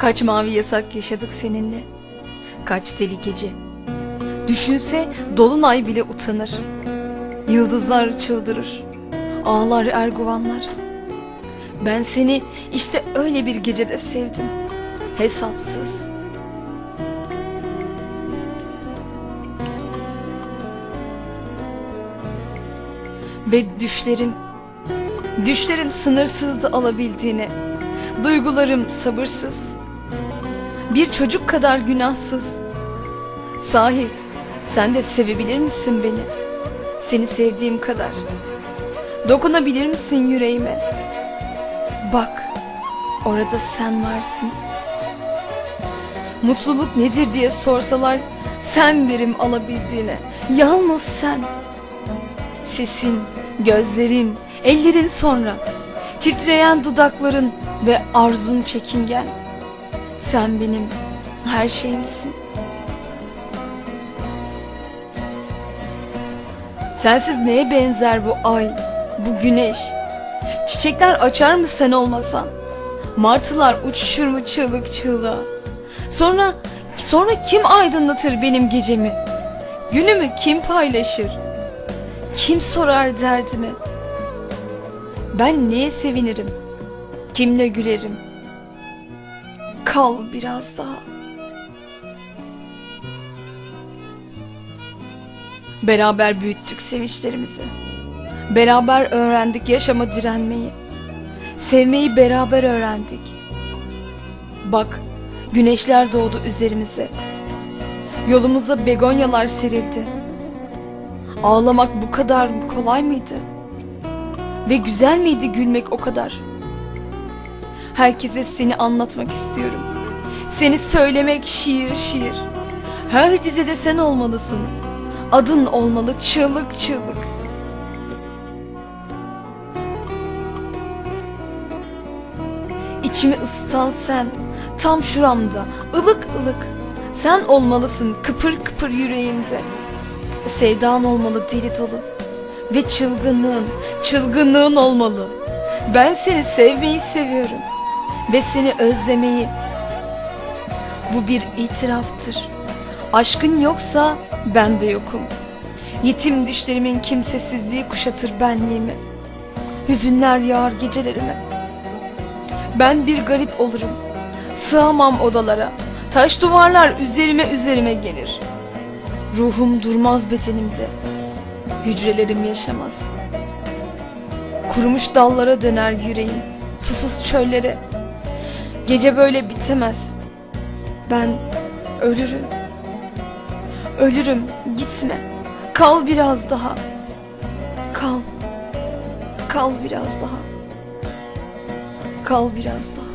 Kaç mavi yasak yaşadık seninle. Kaç deli gece. Düşünse dolunay bile utanır. Yıldızlar çıldırır. Ağlar erguvanlar. Ben seni işte öyle bir gecede sevdim. Hesapsız. Ve düşlerim, düşlerim sınırsızdı alabildiğine. Duygularım sabırsız. Bir çocuk kadar günahsız. Sahi sen de sevebilir misin beni? Seni sevdiğim kadar. Dokunabilir misin yüreğime? Bak, orada sen varsın. Mutluluk nedir diye sorsalar sen derim alabildiğine. Yalnız sen. Sesin, gözlerin, ellerin sonra. Titreyen dudakların ve arzun çekingen. Sen benim her şeyimsin. Sensiz neye benzer bu ay, bu güneş? Çiçekler açar mı sen olmasan? Martılar uçuşur mu çığlık çığlığa? Sonra, sonra kim aydınlatır benim gecemi? Günümü kim paylaşır? Kim sorar derdimi? Ben neye sevinirim? Kimle gülerim? Kal biraz daha. Beraber büyüttük sevinçlerimizi. Beraber öğrendik yaşama direnmeyi. Sevmeyi beraber öğrendik. Bak, güneşler doğdu üzerimize. Yolumuza begonyalar serildi. Ağlamak bu kadar kolay mıydı? Ve güzel miydi gülmek o kadar? Herkese seni anlatmak istiyorum. Seni söylemek şiir şiir. Her dizede sen olmalısın. Adın olmalı çığlık çığlık. İçimi ısıtan sen, tam şuramda, ılık ılık. Sen olmalısın kıpır kıpır yüreğimde. Sevdan olmalı deli dolu. Ve çılgınlığın, çılgınlığın olmalı. Ben seni sevmeyi seviyorum. Ve seni özlemeyi. Bu bir itiraftır. Aşkın yoksa ben de yokum. Yetim düşlerimin kimsesizliği kuşatır benliğimi. Hüzünler yağar gecelerime. Ben bir garip olurum. Sığamam odalara. Taş duvarlar üzerime üzerime gelir. Ruhum durmaz bedenimde. Hücrelerim yaşamaz. Kurumuş dallara döner yüreğim. Susuz çöllere. Gece böyle bitemez. Ben ölürüm. Ölürüm gitme. Kal biraz daha. Kal. Kal biraz daha. Kal biraz daha.